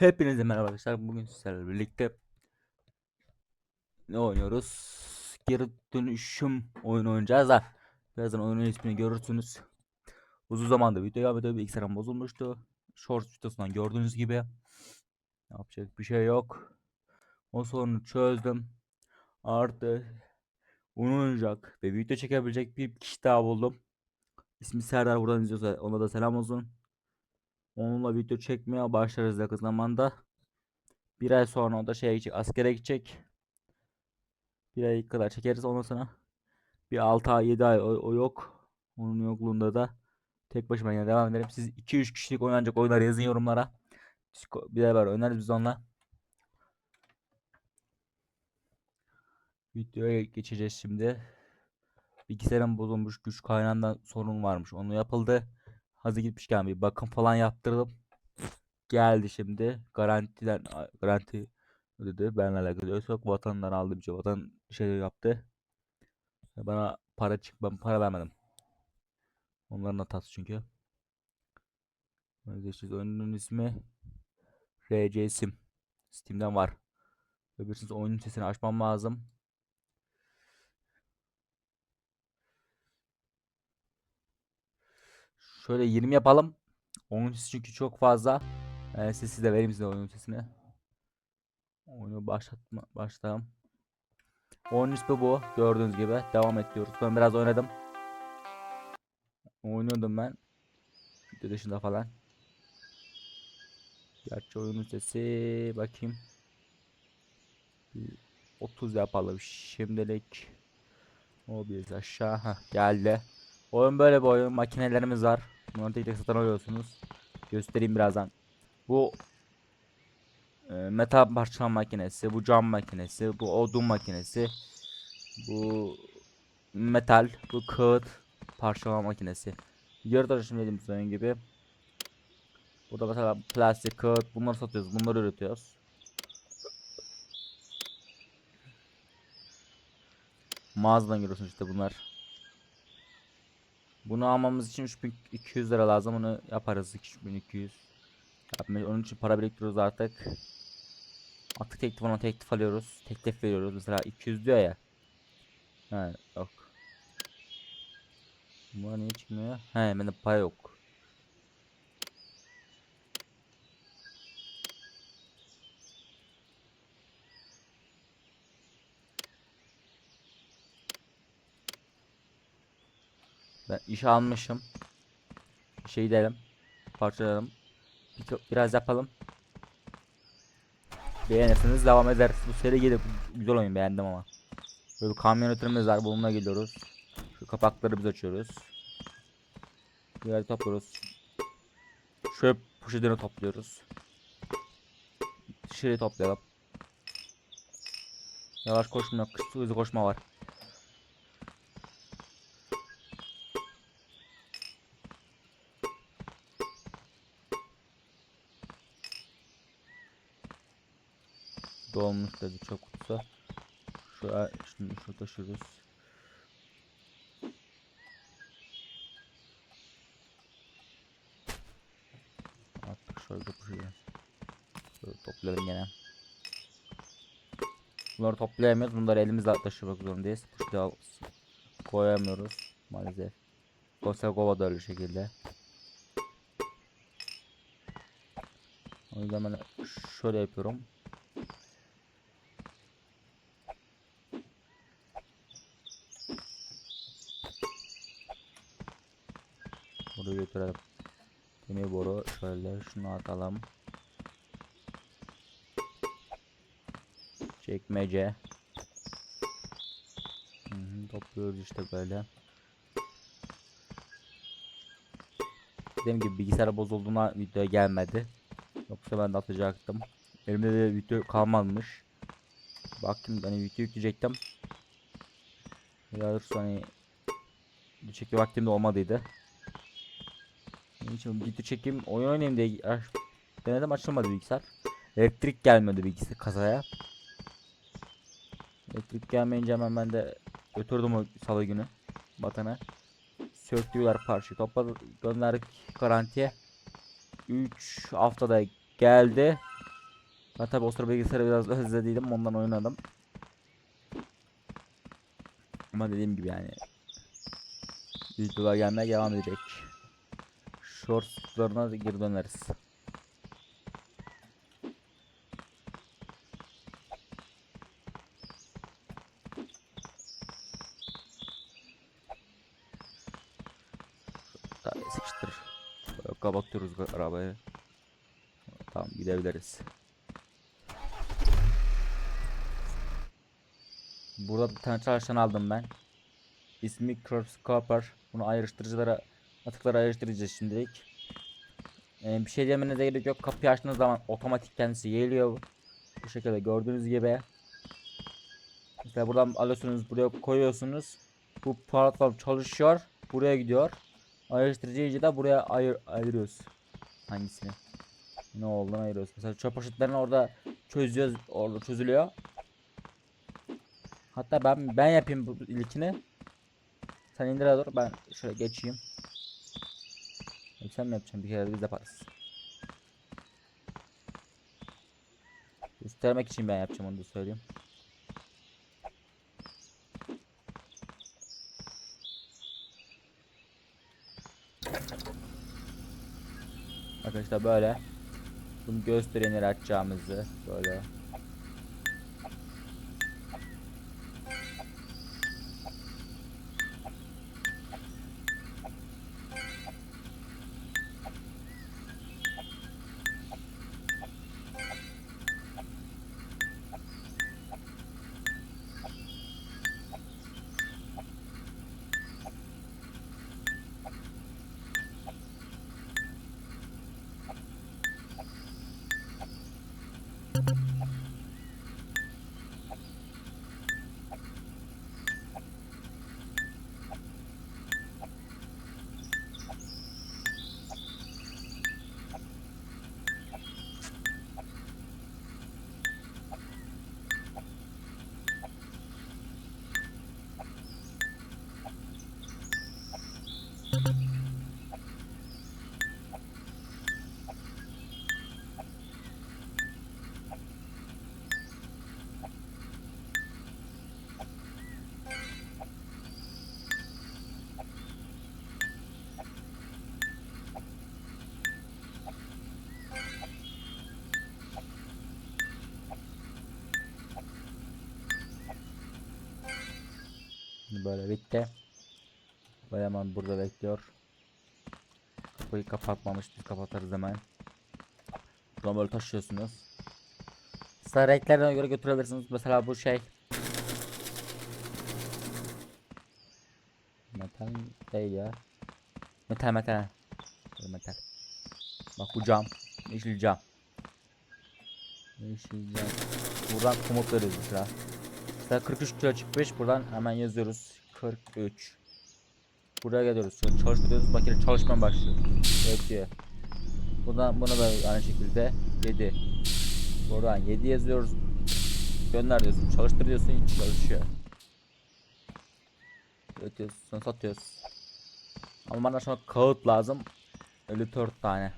Hepinize merhaba arkadaşlar. Bugün sizlerle birlikte ne oynuyoruz? Geri dönüşüm oyunu oynayacağız da birazdan oyunun ismini görürsünüz. Uzun zamandır video yapmadı. Bilgisayarım bozulmuştu. Shorts videosundan gördüğünüz gibi yapacak bir şey yok. O sorunu çözdüm. Artı oynayacak ve video çekebilecek bir kişi daha buldum. İsmi Serdar buradan izliyorsa ona da selam olsun. Onunla video çekmeye başlarız yakın zamanda. Bir ay sonra o da şeye gidecek, askere gidecek. Bir ay kadar çekeriz ondan sonra. Bir 6 ay 7 ay o, o yok. Onun yokluğunda da tek başıma yine devam ederim. Siz 2-3 kişilik oynanacak oyunlar yazın yorumlara. Bir beraber oynarız biz onunla. Videoya geçeceğiz şimdi. Bilgisayarın bozulmuş güç kaynağından sorun varmış. Onu yapıldı. Hazır gitmişken bir bakım falan yaptırdım. Geldi şimdi. Garantiden garanti ödedi. Benimle alakalı yok. Vatandan aldı bir şey. Vatan şey yaptı. Bana para çık ben para vermedim. Onların hatası çünkü. Ödeşiz. Oyunun ismi RC Sim. Steam'den var. Öbürsünüz oyunun sesini açmam lazım. Şöyle 20 yapalım. Oyun sesi çünkü çok fazla. Ben sesi de vereyim size oyun sesini. Oyunu başlatma başlayalım. Oyunun ismi bu. Gördüğünüz gibi. Devam ediyoruz. Ben biraz oynadım. Oynuyordum ben. Video dışında falan. Gerçi oyunun sesi bakayım. Bir 30 yapalım şimdilik. O bir aşağı Heh, geldi. Oyun böyle bir oyun. Makinelerimiz var. Bunları tek tek satın alıyorsunuz. Göstereyim birazdan. Bu e, metal parçalama makinesi, bu cam makinesi, bu odun makinesi, bu metal, bu kağıt parçalama makinesi. Yarı dönüşüm dediğimiz oyun gibi. Burada mesela plastik, kağıt bunları satıyoruz, bunları üretiyoruz. Mağazadan görüyorsunuz işte bunlar. Bunu almamız için 3200 lira lazım. Onu yaparız 3200. Yapmayı- Onun için para biriktiriyoruz artık. Artık teklif ona teklif alıyoruz. Teklif veriyoruz. Mesela 200 diyor ya. He yok. Bunlar niye çıkmıyor? He bende para yok. İş almışım. Şey derim. Parçalarım. Bir- Biraz yapalım. Beğenirseniz devam ederiz. Bu seri gelir. Güzel oyun beğendim ama. Böyle bir kamyonetimiz var. Bununla geliyoruz. Şu kapakları biz açıyoruz. Yerde topluyoruz. Çöp poşetini topluyoruz. Dışarı toplayalım. Yavaş koşma. Hızlı koşma var. Dolmuş dedi çok kutusu. Şu şimdi şu taşırız. Artık şöyle yapışıyor. Şöyle toplayalım gene. Bunları toplayamıyoruz. Bunları elimizle taşımak zorundayız. Poşete koyamıyoruz maalesef. Kosakova da öyle şekilde. O yüzden ben şöyle yapıyorum. Götürelim. Demir boru şöyle şunu atalım. Çekmece. Hı hı, topluyoruz işte böyle. Dediğim gibi bilgisayar bozulduğuna video gelmedi. Yoksa ben de atacaktım. Elimde de video kalmamış. Baktım hani video yükleyecektim. Ya hani çekme vaktim de olmadıydı. İçin video çekeyim oyun oynayayım diye aç- denedim açılmadı bilgisayar. Elektrik gelmedi bilgisayar kasaya. Elektrik gelmeyince hemen ben de götürdüm o salı günü vatana. Söktüler parçayı topladık gönderdik garantiye. 3 haftada geldi. Ben tabi o sıra bilgisayarı biraz özlediydim ondan oynadım. Ama dediğim gibi yani videolar gelmeye devam edecek. Shortslarına geri döneriz. Tabii. Böyle Kapatıyoruz arabayı. Tamam gidebiliriz. Burada bir tane çalışan aldım ben. İsmi Corpse Copper. Bunu ayrıştırıcılara atıklara ayrıştıracağız şimdilik. Ee, bir şey demenize gerek yok. Kapıyı açtığınız zaman otomatik kendisi geliyor. Bu şekilde gördüğünüz gibi. Mesela buradan alıyorsunuz buraya koyuyorsunuz. Bu platform çalışıyor. Buraya gidiyor. Ayrıştırıcıyı da buraya ayır, ayırıyoruz. Hangisini? Ne olduğunu ayırıyoruz. Mesela çöp orada çözüyoruz. Orada çözülüyor. Hatta ben ben yapayım bu ilkini. Sen indir dur ben şöyle geçeyim. Sen mi yapacaksın bir kere biz yaparız. Göstermek için ben yapacağım onu da söyleyeyim. Arkadaşlar böyle. Bunu göstereyim açacağımızı. Böyle. Böyle bitti. Böyle hemen burada bekliyor. Kapıyı kapatmamış biz kapatırız hemen. Buradan böyle taşıyorsunuz. Size renklerine göre götürebilirsiniz. Mesela bu şey. Metal değil ya. Metal metal. Metal. Bak bu cam. Yeşil cam. Yeşil cam. Buradan komut veriyoruz mesela. Mesela 43 kilo çıkmış. Buradan hemen yazıyoruz. 43. Buraya geliyoruz. Şöyle çalıştırıyoruz. Makine çalışmaya başlıyor. Ötüyor. Buradan buna da aynı şekilde 7. Buradan 7 yazıyoruz. Gönder diyorsun. Çalıştır diyorsun. Çalışıyor. Ötüyoruz. Sonra satıyoruz. Ama bana şu kağıt lazım. 54 tane.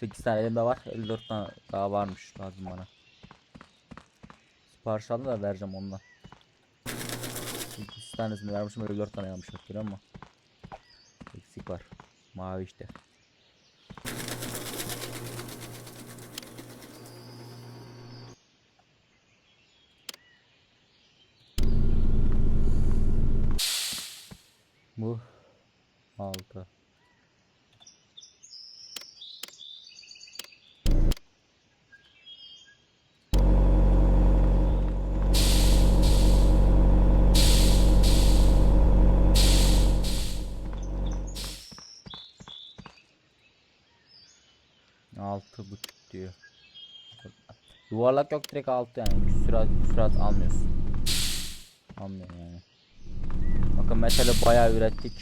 8 tane elimde var. 54 tane daha varmış lazım bana. Sipariş aldım da vereceğim ondan. 8 tanesini vermişim öyle 4 tane bak görüyor musun? Eksik var. Mavi işte. Bu 6 Altı buçuk diyor. Yuvarlak yok direkt altı yani. Sürat sürat almıyorsun. Almıyor yani. Bakın metali bayağı ürettik.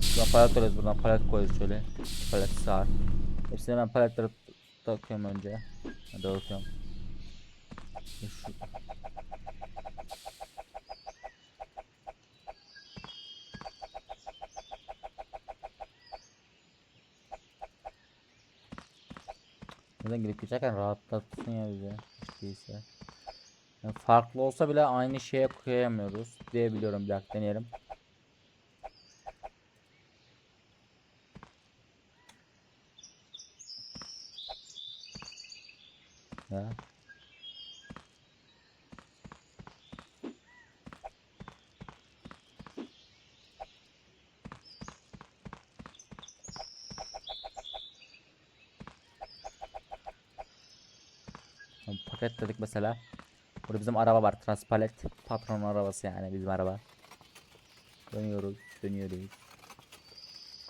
Şuradan palet alıyoruz buradan palet koyuyoruz şöyle. Palet sağır. Hepsini ben paletleri takıyorum önce. Hadi bakıyorum. Şu Neden gidip geçerken rahatlatsın ya bize. Değilse. Yani farklı olsa bile aynı şeye koyamıyoruz diye biliyorum. Bir dakika deneyelim. Ya. Paketledik mesela. Burada bizim araba var. Transpalet. Patronun arabası yani bizim araba. Dönüyoruz. Dönüyoruz.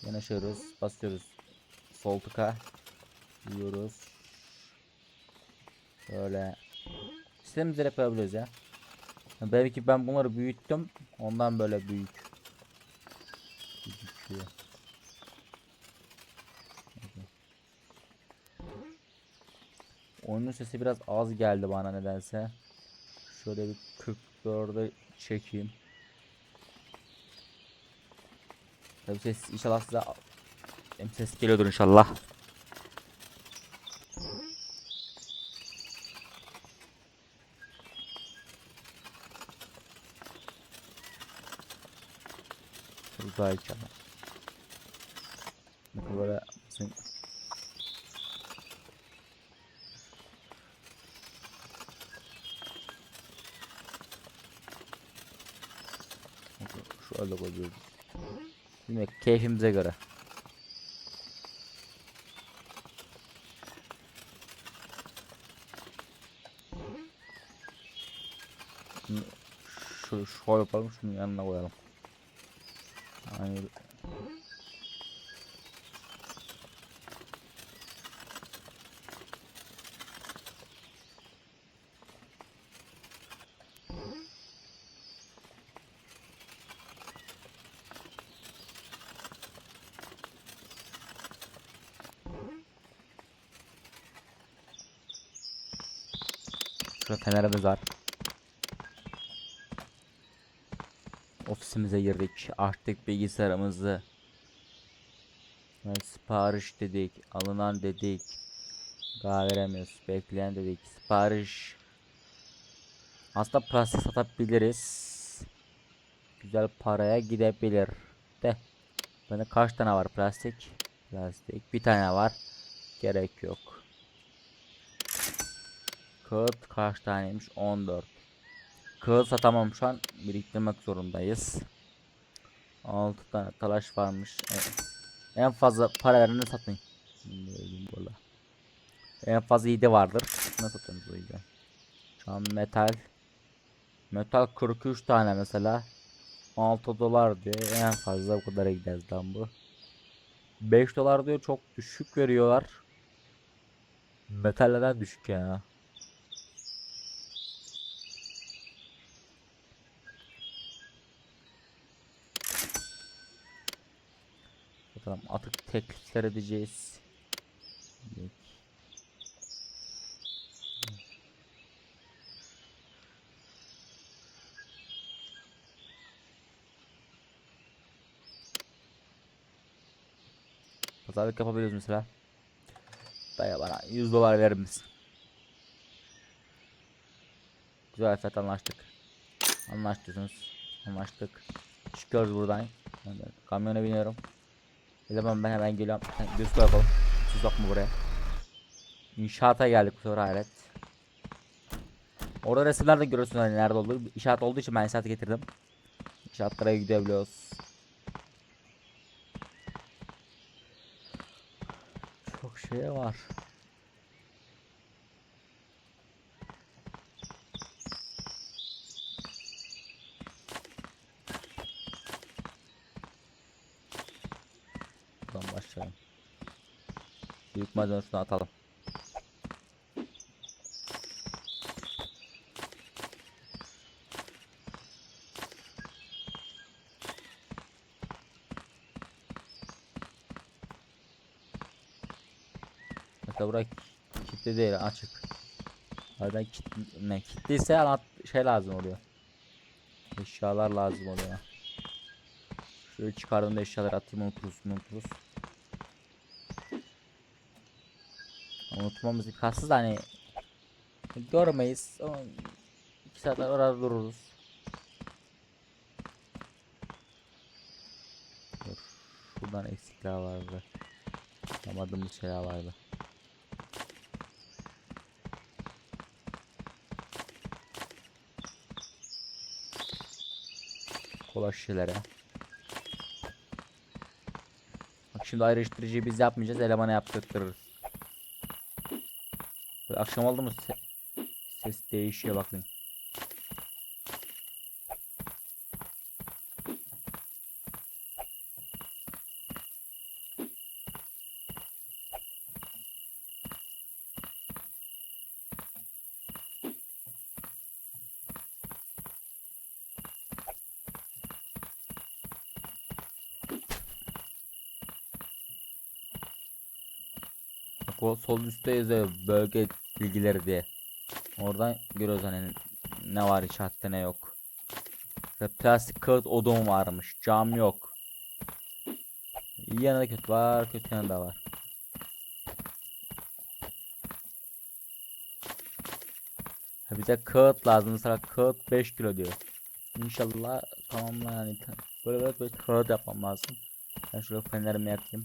Yanaşıyoruz. Basıyoruz. Sol tıka. Yiyoruz. Böyle. İstediğimiz yere koyabiliyoruz ya. Belki ben bunları büyüttüm. Ondan böyle büyük. Gözüküyor. Oyunun sesi biraz az geldi bana nedense. Şöyle bir 44'e çekeyim. Tabii ses inşallah size hem ses geliyordur inşallah. İnşallah. Bakın böyle sen- Şöyle koyuyoruz. Demek keyfimize göre. Şu, şöyle yapalım şunu yanına koyalım. Aynı fenerimiz var. Ofisimize girdik. Açtık bilgisayarımızı. Yani sipariş dedik. Alınan dedik. Daha veremiyoruz. Bekleyen dedik. Sipariş. Aslında plastik satabiliriz. Güzel paraya gidebilir. De. Bende kaç tane var plastik? Plastik. Bir tane var. Gerek yok. Kağıt kaç taneymiş? 14. Kağıt satamam şu an. Biriktirmek zorundayız. 6 tane talaş varmış. Evet. En fazla para vereni satmayın. En fazla iyide vardır. Ne satıyorsunuz o iyide? Şu an metal. Metal 43 tane mesela. 6 dolar diyor. En fazla bu kadara gideriz lan bu. 5 dolar diyor çok düşük veriyorlar. Metallerden düşük ya. Bakalım atık teklifler edeceğiz. Pazarlık yapabiliyoruz mesela. Daya bana 100 dolar verir misin? Güzel fiyat anlaştık. Anlaştınız. Anlaştık. Çıkıyoruz buradan. Ben kamyona biniyorum. O zaman ben hemen geliyorum. Göz koy bakalım. Siz bakma buraya. İnşaata geldik bu sefer hayret. Orada resimlerde görüyorsunuz hani nerede olduğu. İnşaat olduğu için ben inşaatı getirdim. İnşaatlara gidebiliyoruz. Çok şey var. Buradan başlayalım. Büyük malzemesini atalım. Mesela burası kilitli değil açık. Harbiden kilitli, ne kilitliyse şey lazım oluyor. Eşyalar lazım oluyor. Şöyle çıkardığımda eşyaları atayım unuturuz unuturuz. Unutmamız imkansız da hani görmeyiz. O iki saat orada dururuz. Dur. Şuradan eksikler vardı. Yapamadığımız şeyler vardı. Kolay şeylere. Bak şimdi ayrıştırıcıyı biz yapmayacağız. Elemana yaptırtırırız. Böyle akşam oldu mu se- ses değişiyor bakın. Sol üstte yazıyor bölge bilgileri diye. Oradan görüyoruz hani ne var içeride ne yok. Ve plastik kağıt odun varmış. Cam yok. İyi yanı da kötü var, kötü yanı da var. Ha bize kağıt lazım. Mesela kağıt 5 kilo diyor. İnşallah tamamla yani. Böyle böyle, böyle kağıt yapmam lazım. Ben şöyle fenerimi yakayım.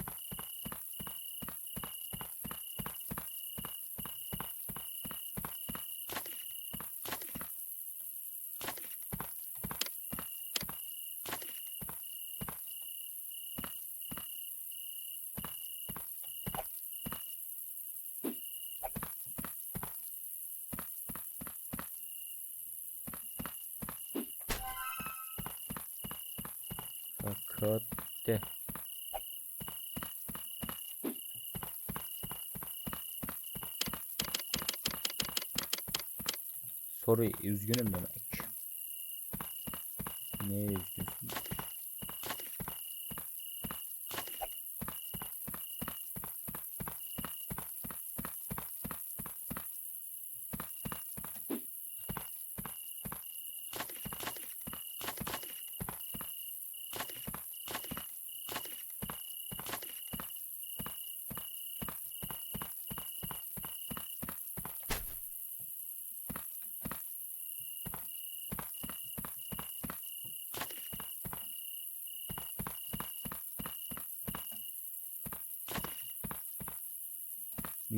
Bak kağıt de. Sorry, üzgünüm demek. Neye üzgünsün?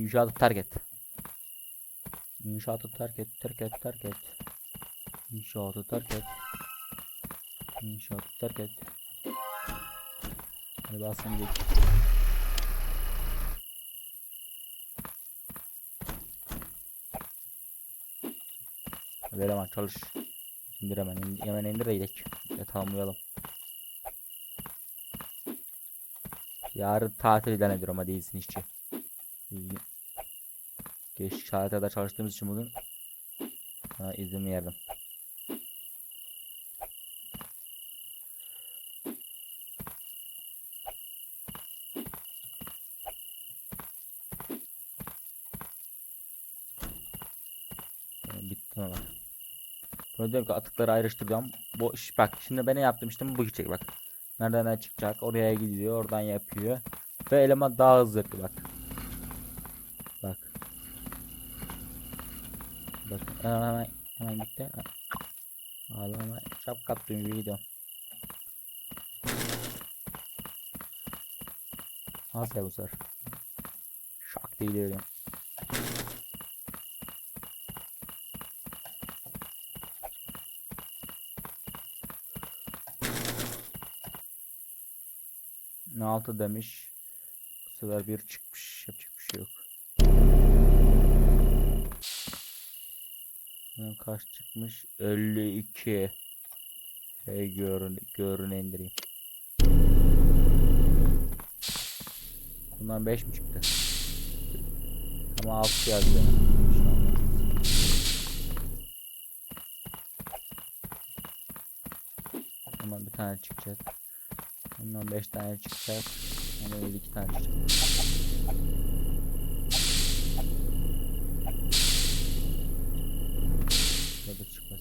İnşaatı terk et. İnşaatı terk et, terk et, terk et. İnşaatı terk et. İnşaatı terk et. Hadi basın geç. Hadi eleman çalış. İndir hemen, in- hemen indir de gidelim. Ya tamamlayalım. Yarın tatil ediyorum hadi iyisin işçi. İyi. Geç saate çalıştığımız için bugün sana izin verdim. Tamam, bitti bak. Böyle diyorum ki atıkları ayrıştıracağım. Bu iş bak şimdi ben ne yaptım işte bu gidecek bak. Nereden ne çıkacak oraya gidiyor oradan yapıyor. Ve eleman daha hızlı yapıyor. Bak. Bak hemen hemen, hemen gitti. Ağlama çap kaptım gibi gidiyorum. Az ya bu sefer. Şak diye gidiyorum. Ne altı demiş. Bu sefer bir çıkmış. Yapacak bir şey yok. Bunun kaç çıkmış? 52. Hey görün, görün indireyim. Bundan 5 mi çıktı? Ama 6 yazdı. Şu an. Hemen bir tane çıkacak. Bundan 5 tane çıkacak. Hemen 2 tane çıkacak. Ya da çıkmaz.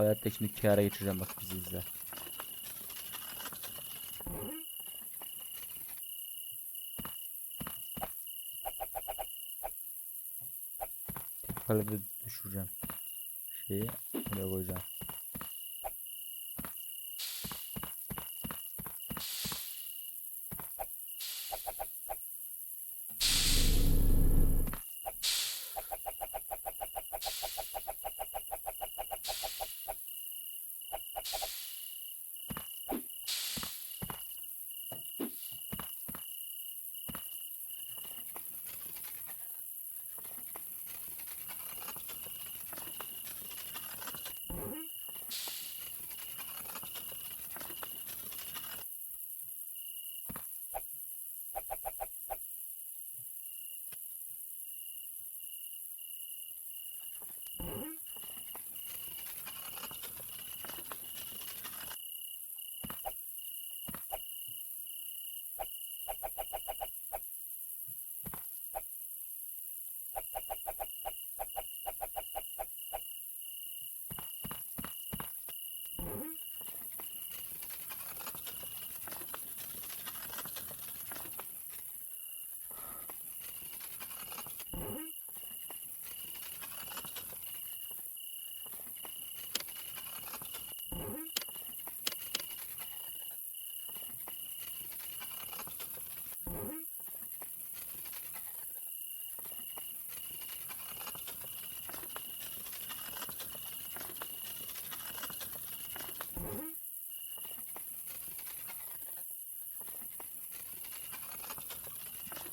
Hayatta şimdi kâra geçireceğim bak bizi izle. Kalede düşüreceğim. Şeyi buraya koyacağım.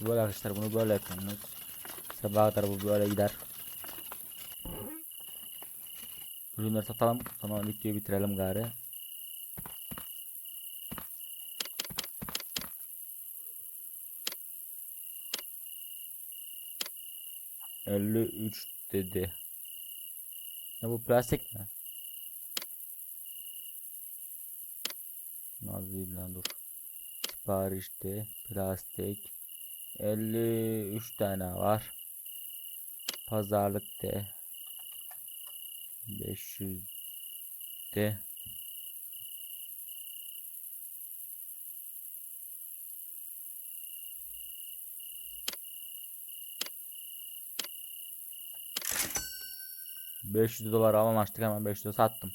Böyle arkadaşlar bunu böyle yapıyorsunuz. Sabaha kadar bu böyle gider. Ürünleri satalım. Sonra videoyu bitirelim gari. Elli üç dedi. Ne bu plastik mi? Nazlı dur. Siparişte plastik 53 tane var. Pazarlık de 500 de ...500 dolar alamamıştık hemen 500 sattım.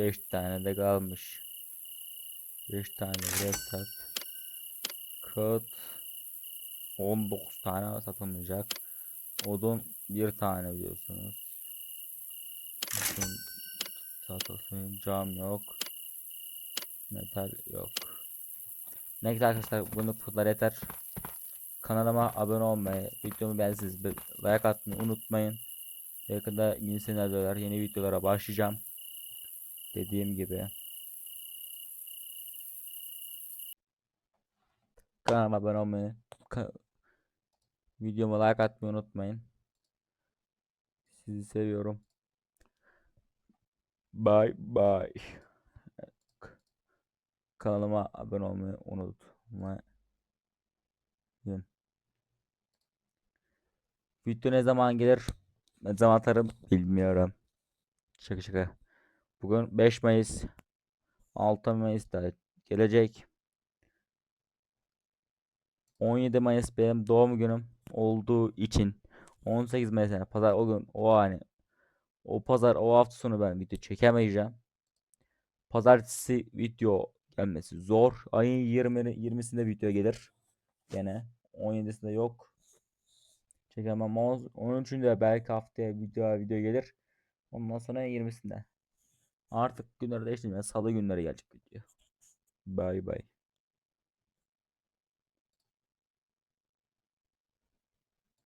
Beş tane de kalmış. Beş tane red sat. Kağıt 19 tane satılmayacak. Odun bir tane biliyorsunuz. Odun satılsın. Cam yok. Metal yok. Ne güzel arkadaşlar bunu kadar yeter. Kanalıma abone olmayı, videomu beğendiyseniz like atmayı unutmayın. Yakında yeni senaryolar, yeni videolara başlayacağım. Dediğim gibi. Kanalıma abone olmayı, videoma like atmayı unutmayın. Sizi seviyorum. Bye bye. Kanalıma abone olmayı unutmayın. Video ne zaman gelir? Ne zaman atarım bilmiyorum. Şaka şaka. Bugün 5 Mayıs 6 Mayıs'ta gelecek. 17 Mayıs benim doğum günüm olduğu için 18 Mayıs yani pazar o gün o hani o pazar o hafta sonu ben video çekemeyeceğim. Pazartesi video gelmesi zor. Ayın 20 20'sinde video gelir. Gene 17'sinde yok. Çekemem. 13'ünde belki haftaya video video gelir. Ondan sonra 20'sinde. Artık günleri değiştirmeye salı günleri gelecek video. Bay bay.